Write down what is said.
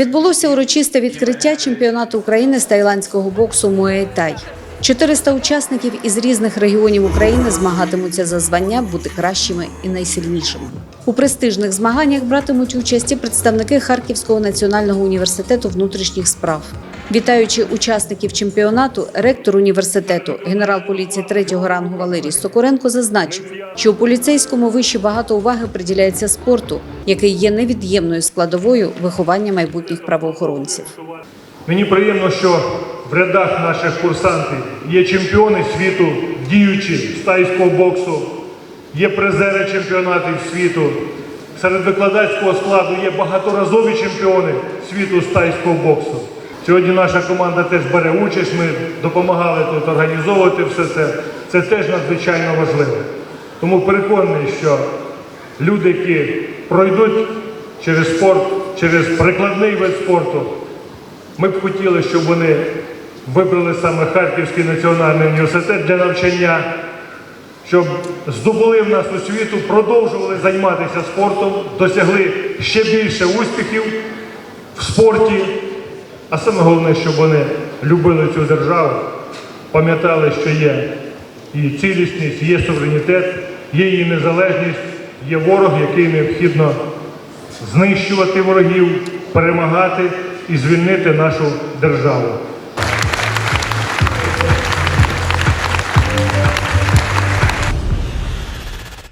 Відбулося урочисте відкриття чемпіонату України з тайландського боксу Муей-Тай. 400 учасників із різних регіонів України змагатимуться за звання бути кращими і найсильнішими. У престижних змаганнях братимуть участь і представники Харківського національного університету внутрішніх справ. Вітаючи учасників чемпіонату, ректор університету, генерал поліції третього рангу Валерій Сокоренко зазначив, що у поліцейському виші багато уваги приділяється спорту, який є невід'ємною складовою виховання майбутніх правоохоронців. Мені приємно, що в рядах наших курсантів є чемпіони світу, діючі з тайського боксу, є призери чемпіонатів світу. Серед викладацького складу є багаторазові чемпіони світу з тайського боксу. Сьогодні наша команда теж бере участь, ми допомагали тут організовувати все це. Це теж надзвичайно важливо. Тому переконаний, що люди, які пройдуть через спорт, через прикладний вид спорту, ми б хотіли, щоб вони вибрали саме Харківський національний університет для навчання, щоб здобули в нас освіту, продовжували займатися спортом, досягли ще більше успіхів в спорті. А саме головне, щоб вони любили цю державу, пам'ятали, що є її цілісність, є суверенітет, є її незалежність, є ворог, який необхідно знищувати ворогів, перемагати і звільнити нашу державу.